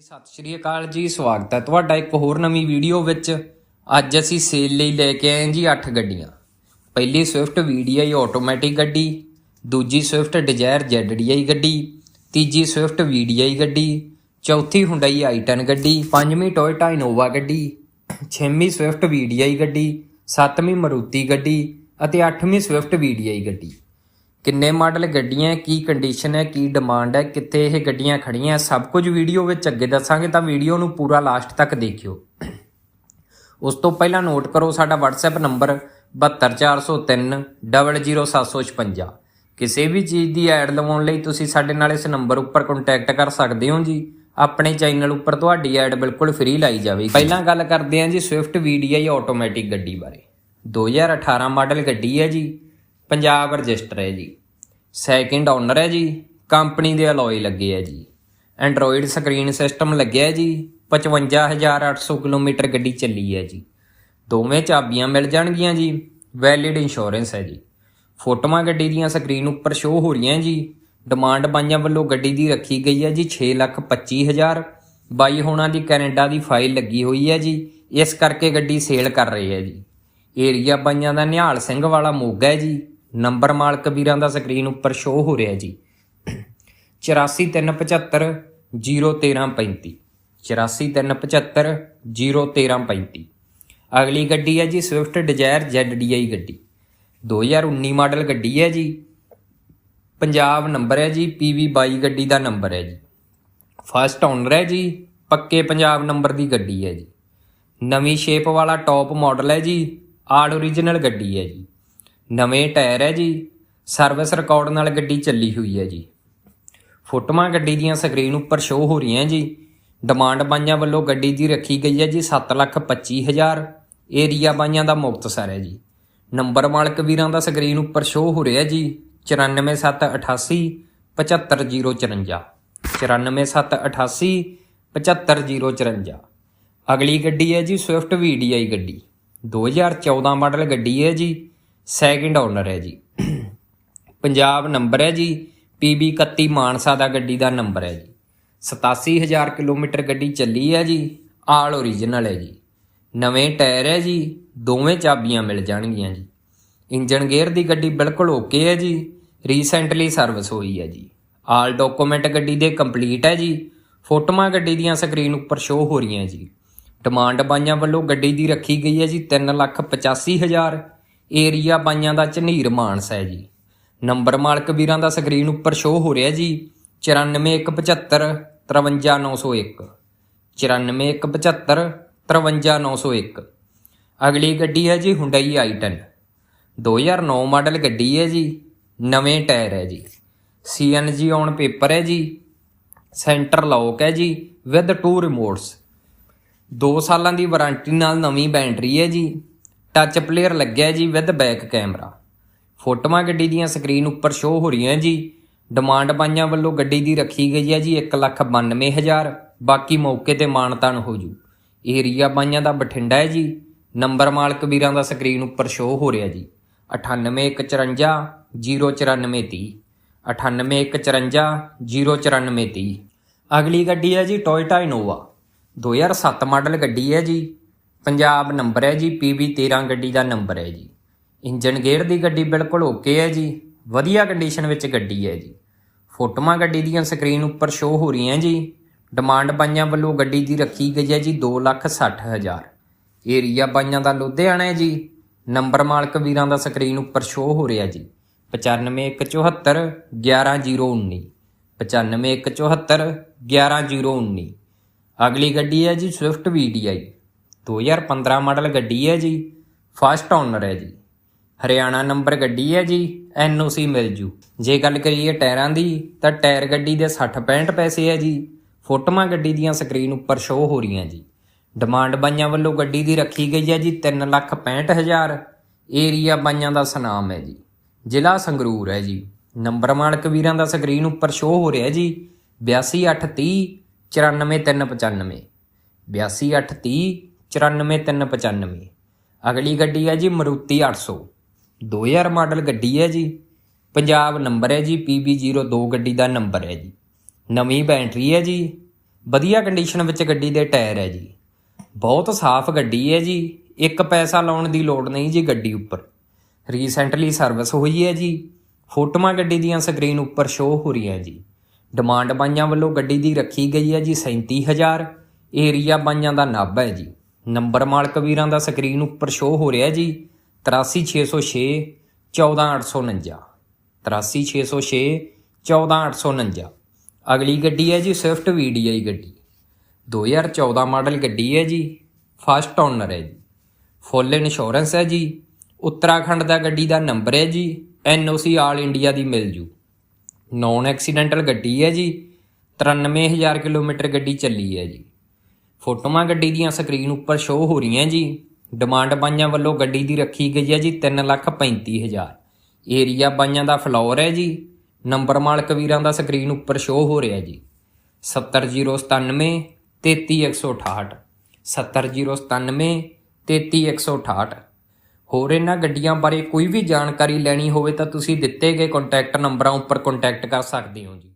ਜੀ, ਸਤਿ ਸ਼੍ਰੀ ਅਕਾਲ ਜੀ, ਸਵਾਗਤ ਹੈ ਤੁਹਾਡਾ ਇੱਕ ਹੋਰ ਨਵੀਂ ਵੀਡੀਓ ਵਿੱਚ। ਅੱਜ ਅਸੀਂ ਸੇਲ ਲਈ ਲੈ ਕੇ ਆਏ ਹਾਂ ਜੀ 8 ਗੱਡੀਆਂ। ਪਹਿਲੀ ਸਵਿਫਟ VDI ਆਟੋਮੈਟਿਕ ਗੱਡੀ, ਦੂਜੀ ਸਵਿਫਟ ਡਿਜ਼ਾਇਰ ZDI ਗੱਡੀ, ਤੀਜੀ ਸਵਿਫਟ VDI ਗੱਡੀ, ਚੌਥੀ ਹੁੰਡਈ i10 ਗੱਡੀ, ਪੰਜਵੀਂ ਟੋਇਟਾ ਇਨੋਵਾ ਗੱਡੀ, ਛੇਵੀਂ ਸਵਿਫਟ VDI ਗੱਡੀ, ਸੱਤਵੀਂ ਮਰੂਤੀ ਗੱਡੀ ਅਤੇ ਅੱਠਵੀਂ ਸਵਿਫਟ VDI ਗੱਡੀ। ਕਿੰਨੇ ਮਾਡਲ ਗੱਡੀਆਂ, ਕੀ ਕੰਡੀਸ਼ਨ ਹੈ, ਕੀ ਡਿਮਾਂਡ ਹੈ, ਕਿੱਥੇ ਇਹ ਗੱਡੀਆਂ ਖੜੀਆਂ ਸਭ ਕੁਝ ਵੀਡੀਓ ਵਿੱਚ ਅੱਗੇ ਦੱਸਾਂਗੇ ਤਾਂ ਵੀਡੀਓ ਨੂੰ ਪੂਰਾ ਲਾਸਟ ਤੱਕ ਦੇਖਿਓ। ਉਸ ਤੋਂ ਪਹਿਲਾਂ ਨੋਟ ਕਰੋ ਸਾਡਾ WhatsApp ਨੰਬਰ 72403 00756 ਕਿਸੇ ਵੀ ਚੀਜ਼ ਦੀ ਐਡ ਲਵਾਉਣ ਲਈ ਤੁਸੀਂ ਸਾਡੇ ਨਾਲ ਇਸ ਨੰਬਰ ਉੱਪਰ ਕੰਟੈਕਟ ਕਰ ਸਕਦੇ ਹੋ ਜੀ। ਆਪਣੇ ਚੈਨਲ ਉੱਪਰ ਤੁਹਾਡੀ ਐਡ ਬਿਲਕੁਲ ਫ੍ਰੀ ਲਾਈ ਜਾਵੇਗੀ ਪਹਿਲਾਂ ਗੱਲ ਕਰਦੇ ਹਾਂ ਜੀ ਸਵਿਫਟ VDI ਆਟੋਮੈਟਿਕ ਗੱਡੀ ਬਾਰੇ। 2018 ਮਾਡਲ ਗੱਡੀ ਹੈ ਜੀ। ਪੰਜਾਬ ਰਜਿਸਟਰ ਹੈ ਜੀ। ਸੈਕਿੰਡ ਓਨਰ ਹੈ ਜੀ। ਕੰਪਨੀ ਦੇ ਅਲੋਏ ਲੱਗੇ ਹੈ ਜੀ। ਐਂਡਰੋਇਡ ਸਕਰੀਨ ਸਿਸਟਮ ਲੱਗਿਆ ਹੈ ਜੀ 55800 ਕਿਲੋਮੀਟਰ ਗੱਡੀ ਚੱਲੀ ਹੈ ਜੀ। ਦੋਵੇਂ ਚਾਬੀਆਂ ਮਿਲ ਜਾਣਗੀਆਂ ਜੀ। ਵੈਲਿਡ ਇੰਸ਼ੋਰੈਂਸ ਹੈ ਜੀ। ਫੋਟੋਆਂ ਗੱਡੀ ਦੀਆਂ ਸਕਰੀਨ ਉੱਪਰ ਸ਼ੋ ਹੋ ਰਹੀਆਂ ਜੀ। ਡਿਮਾਂਡ ਬਾਈਆਂ ਵੱਲੋਂ ਗੱਡੀ ਦੀ ਰੱਖੀ ਗਈ ਹੈ ਜੀ। 625000 ਬਾਈ ਹੋਣਾ ਦੀ ਕੈਨੇਡਾ ਦੀ ਫਾਈਲ ਲੱਗੀ ਹੋਈ ਹੈ ਜੀ। ਇਸ ਕਰਕੇ ਗੱਡੀ ਸੇਲ ਕਰ ਰਹੀ ਹੈ ਜੀ। ਏਰੀਆ ਬਾਈਆਂ ਦਾ ਨਿਹਾਲ ਸਿੰਘ ਵਾਲਾ ਮੋਗਾ ਹੈ ਜੀ। ਨੰਬਰ ਮਾਲਕ ਵੀਰਾਂ ਦਾ ਸਕਰੀਨ ਉੱਪਰ ਸ਼ੋ ਹੋ ਰਿਹਾ ਜੀ। 84375 01335 84375 01335 ਅਗਲੀ ਗੱਡੀ ਹੈ ਜੀ ਸਵਿਫਟ ਡਿਜ਼ਾਇਰ ZDI ਗੱਡੀ। 2019 ਮਾਡਲ ਗੱਡੀ ਹੈ ਜੀ। ਪੰਜਾਬ ਨੰਬਰ ਹੈ ਜੀ PV22 ਗੱਡੀ ਦਾ ਨੰਬਰ ਹੈ ਜੀ। ਫਸਟ ਓਨਰ ਹੈ ਜੀ, ਪੱਕੇ ਪੰਜਾਬ ਨੰਬਰ ਦੀ ਗੱਡੀ ਹੈ ਜੀ। ਨਵੀਂ ਸ਼ੇਪ ਵਾਲਾ ਟੌਪ ਮਾਡਲ ਹੈ ਜੀ ਆਲ ਓਰੀਜਨਲ ਗੱਡੀ ਹੈ ਜੀ। ਨਵੇਂ ਟਾਇਰ ਹੈ ਜੀ। ਸਰਵਿਸ ਰਿਕਾਰਡ ਨਾਲ ਗੱਡੀ ਚੱਲੀ ਹੋਈ ਹੈ ਜੀ। ਫੋਟੋਆਂ ਗੱਡੀ ਦੀਆਂ ਸਕਰੀਨ ਉੱਪਰ ਸ਼ੋ ਹੋ ਰਹੀਆਂ ਜੀ। ਡਿਮਾਂਡ ਬਾਈਆਂ ਵੱਲੋਂ ਗੱਡੀ ਦੀ ਰੱਖੀ ਗਈ ਹੈ ਜੀ 725000 ਏਰੀਆ ਬਾਈਆਂ ਦਾ ਮੁਕਤਸਰ ਹੈ ਜੀ। ਨੰਬਰ ਮਾਲਕ ਵੀਰਾਂ ਦਾ ਸਕਰੀਨ ਉੱਪਰ ਸ਼ੋ ਹੋ ਰਿਹਾ ਜੀ। 94788 75054 94788 75054 ਅਗਲੀ ਗੱਡੀ ਹੈ ਜੀ ਸਵਿਫਟ VDI ਗੱਡੀ। 2014 ਮਾਡਲ ਗੱਡੀ ਹੈ ਜੀ। ਸੈਕਿੰਡ ਓਨਰ ਹੈ ਜੀ ਪੰਜਾਬ ਨੰਬਰ ਹੈ ਜੀ PB31 ਮਾਨਸਾ ਦਾ ਗੱਡੀ ਦਾ ਨੰਬਰ ਹੈ ਜੀ 87000 ਕਿਲੋਮੀਟਰ ਗੱਡੀ ਚੱਲੀ ਹੈ ਜੀ ਆਲ ਓਰੀਜਨਲ ਹੈ ਜੀ ਨਵੇਂ ਟਾਇਰ ਹੈ ਜੀ ਦੋਵੇਂ ਚਾਬੀਆਂ ਮਿਲ ਜਾਣਗੀਆਂ ਜੀ ਇੰਜਨ ਗੇਅਰ ਦੀ ਗੱਡੀ ਬਿਲਕੁਲ ਓਕੇ ਹੈ ਜੀ ਰੀਸੈਂਟਲੀ ਸਰਵਿਸ ਹੋਈ ਹੈ ਜੀ ਆਲ ਡਾਕੂਮੈਂਟ ਗੱਡੀ ਦੇ ਕੰਪਲੀਟ ਹੈ ਜੀ ਫੋਟੋਆਂ ਗੱਡੀ ਦੀਆਂ ਸਕਰੀਨ ਉੱਪਰ ਸ਼ੋਅ ਹੋ ਰਹੀਆਂ ਜੀ ਡਿਮਾਂਡ ਬਾਈਆਂ ਵੱਲੋਂ ਗੱਡੀ ਦੀ ਰੱਖੀ ਗਈ ਹੈ ਜੀ 385000 ਏਰੀਆ ਬਾਈਆਂ ਦਾ ਝਨੀਰ ਮਾਨਸ ਹੈ ਜੀ। ਨੰਬਰ ਮਾਲਕ ਵੀਰਾਂ ਦਾ ਸਕਰੀਨ ਉੱਪਰ ਸ਼ੋਅ ਹੋ ਰਿਹਾ ਜੀ। 94175 53901 94175 53901 ਅਗਲੀ ਗੱਡੀ ਹੈ ਜੀ ਹੁੰਡਈ i10 2009 ਮਾਡਲ ਗੱਡੀ ਹੈ ਜੀ। ਨਵੇਂ ਟਾਇਰ ਹੈ ਜੀ। CNG ਔਨ ਪੇਪਰ ਹੈ ਜੀ। ਸੈਂਟਰ ਲੌਕ ਹੈ ਜੀ ਵਿਦ ਟੂ ਰਿਮੋਟਸ 2 ਸਾਲਾਂ ਦੀ ਵਾਰੰਟੀ ਨਾਲ ਨਵੀਂ ਬੈਟਰੀ ਹੈ ਜੀ। ਟੱਚ ਪਲੇਅਰ ਲੱਗਿਆ ਜੀ ਵਿਦ ਬੈਕ ਕੈਮਰਾ ਫੋਟੋਆਂ ਗੱਡੀ ਦੀਆਂ ਸਕਰੀਨ ਉੱਪਰ ਸ਼ੋ ਹੋ ਰਹੀਆਂ ਜੀ। ਡਿਮਾਂਡ ਬਾਈਆਂ ਵੱਲੋਂ ਗੱਡੀ ਦੀ ਰੱਖੀ ਗਈ ਹੈ ਜੀ 192000 ਬਾਕੀ ਮੌਕੇ ਤੇ ਮਾਨਤਾਨ ਹੋ ਜੂ। ਏਰੀਆ ਬਾਈਆਂ ਦਾ ਬਠਿੰਡਾ ਹੈ ਜੀ। ਨੰਬਰ ਮਾਲਕ ਵੀਰਾਂ ਦਾ ਸਕਰੀਨ ਉੱਪਰ ਸ਼ੋ ਹੋ ਰਿਹਾ ਜੀ। 9854 09430 9854 09430 ਅਗਲੀ ਗੱਡੀ ਹੈ ਜੀ ਟੋਇਟਾ ਇਨੋਵਾ 2007 ਮਾਡਲ ਗੱਡੀ ਹੈ ਜੀ। ਪੰਜਾਬ ਨੰਬਰ ਹੈ ਜੀ PB13 ਗੱਡੀ ਦਾ ਨੰਬਰ ਹੈ ਜੀ। ਇੰਜਨ ਗੇਅਰ ਦੀ ਗੱਡੀ ਬਿਲਕੁਲ ਓਕੇ ਹੈ ਜੀ, ਵਧੀਆ ਕੰਡੀਸ਼ਨ ਵਿੱਚ ਗੱਡੀ ਹੈ ਜੀ। ਫੋਟੋਆਂ ਗੱਡੀ ਦੀਆਂ ਸਕਰੀਨ ਉੱਪਰ ਸ਼ੋ ਹੋ ਰਹੀਆਂ ਜੀ। ਡਿਮਾਂਡ ਬਾਈਆਂ ਵੱਲੋਂ ਗੱਡੀ ਦੀ ਰੱਖੀ ਗਈ ਹੈ ਜੀ 260000 ਏਰੀਆ ਬਾਈਆਂ ਦਾ ਲੁਧਿਆਣਾ ਹੈ ਜੀ। ਨੰਬਰ ਮਾਲਕ ਵੀਰਾਂ ਦਾ ਸਕਰੀਨ ਉੱਪਰ ਸ਼ੋ ਹੋ ਰਿਹਾ ਜੀ। 95174 11019 95174 11019 ਅਗਲੀ ਗੱਡੀ ਹੈ ਜੀ ਸਵਿਫਟ VDI 2015 ਮਾਡਲ ਗੱਡੀ ਹੈ ਜੀ ਫਸਟ ਓਨਰ ਹੈ ਜੀ। ਹਰਿਆਣਾ ਨੰਬਰ ਗੱਡੀ ਹੈ ਜੀ NOC ਮਿਲ ਜੂ। ਜੇ ਗੱਲ ਕਰੀਏ ਟਾਇਰਾਂ ਦੀ, ਤਾਂ ਟਾਇਰ ਗੱਡੀ ਦੇ 60 65 ਪੈਸੇ ਹੈ ਜੀ। ਫੋਟੋਆਂ ਗੱਡੀ ਦੀਆਂ ਸਕਰੀਨ ਉੱਪਰ ਸ਼ੋ ਹੋ ਰਹੀਆਂ ਜੀ। ਡਿਮਾਂਡ ਬਾਈਆਂ ਵੱਲੋਂ ਗੱਡੀ ਦੀ ਰੱਖੀ ਗਈ ਹੈ ਜੀ 365000 ਏਰੀਆ ਬਾਈਆਂ ਦਾ ਸਨਾਮ ਹੈ ਜੀ। ਜ਼ਿਲ੍ਹਾ ਸੰਗਰੂਰ ਹੈ ਜੀ। ਨੰਬਰ ਮਾਲਕ ਵੀਰਾਂ ਦਾ ਸਕਰੀਨ ਉੱਪਰ ਸ਼ੋ ਹੋ ਰਿਹਾ ਜੀ। 82830 94395 82830 94395 ਅਗਲੀ ਗੱਡੀ ਹੈ ਜੀ ਮਰੂਤੀ 800 2000 ਮਾਡਲ ਗੱਡੀ ਹੈ ਜੀ। ਪੰਜਾਬ ਨੰਬਰ ਹੈ ਜੀ PB02 ਗੱਡੀ ਦਾ ਨੰਬਰ ਹੈ ਜੀ। ਨਵੀਂ ਬੈਟਰੀ ਹੈ ਜੀ। ਵਧੀਆ ਕੰਡੀਸ਼ਨ ਵਿੱਚ ਗੱਡੀ ਦੇ ਟਾਇਰ ਹੈ ਜੀ। ਬਹੁਤ ਸਾਫ਼ ਗੱਡੀ ਹੈ ਜੀ। ਇੱਕ ਪੈਸਾ ਲਾਉਣ ਦੀ ਲੋੜ ਨਹੀਂ ਜੀ ਗੱਡੀ ਉੱਪਰ। ਰੀਸੈਂਟਲੀ ਸਰਵਿਸ ਹੋਈ ਹੈ ਜੀ। ਫੋਟੋਆਂ ਗੱਡੀ ਦੀਆਂ ਸਕਰੀਨ ਉੱਪਰ ਸ਼ੋਅ ਹੋ ਰਹੀਆਂ ਜੀ। ਡਿਮਾਂਡ ਬਾਈਆਂ ਵੱਲੋਂ ਗੱਡੀ ਦੀ ਰੱਖੀ ਗਈ ਹੈ ਜੀ 37000 ਏਰੀਆ ਬਾਈਆਂ ਦਾ ਨਾਭ ਹੈ ਜੀ। ਨੰਬਰ ਮਾਲਕ ਵੀਰਾਂ ਦਾ ਸਕਰੀਨ ਉੱਪਰ ਸ਼ੋਅ ਹੋ ਰਿਹਾ ਜੀ। 83606 14849 83606 14849 ਅਗਲੀ ਗੱਡੀ ਹੈ ਜੀ ਸਵਿਫਟ ਵੀਡੀਆਈ ਗੱਡੀ। 2014 ਮਾਡਲ ਗੱਡੀ ਹੈ ਜੀ। ਫਸਟ ਓਨਰ ਹੈ ਜੀ। ਫੁੱਲ ਇੰਸ਼ੋਰੈਂਸ ਹੈ ਜੀ। ਉੱਤਰਾਖੰਡ ਦਾ ਗੱਡੀ ਦਾ ਨੰਬਰ ਹੈ ਜੀ। ਐਨਓਸੀ ਆਲ ਇੰਡੀਆ ਦੀ ਮਿਲ ਜੂ। ਨੌਨ ਐਕਸੀਡੈਂਟਲ ਗੱਡੀ ਹੈ ਜੀ। 93000 ਕਿਲੋਮੀਟਰ ਗੱਡੀ ਚੱਲੀ ਹੈ ਜੀ। ਫੋਟੋਆਂ ਗੱਡੀ ਦੀਆਂ ਸਕਰੀਨ ਉੱਪਰ ਸ਼ੋਅ ਹੋ ਰਹੀਆਂ ਜੀ। ਡਿਮਾਂਡ ਬਾਈਆਂ ਵੱਲੋਂ ਗੱਡੀ ਦੀ ਰੱਖੀ ਗਈ ਹੈ ਜੀ 335000 ਏਰੀਆ ਬਾਈਆਂ ਦਾ ਫਲੋਰ ਹੈ ਜੀ। ਨੰਬਰ ਮਾਲਕ ਵੀਰਾਂ ਦਾ ਸਕਰੀਨ ਉੱਪਰ ਸ਼ੋਅ ਹੋ ਰਿਹਾ ਜੀ। 70097 33168 70097 33168 ਹੋਰ ਇਹਨਾਂ ਗੱਡੀਆਂ ਬਾਰੇ ਕੋਈ ਵੀ ਜਾਣਕਾਰੀ ਲੈਣੀ ਹੋਵੇ ਤਾਂ ਤੁਸੀਂ ਦਿੱਤੇ ਗਏ ਕੰਟੈਕਟ ਨੰਬਰਾਂ ਉੱਪਰ ਕੰਟੈਕਟ ਕਰ ਸਕਦੇ ਹੋ ਜੀ।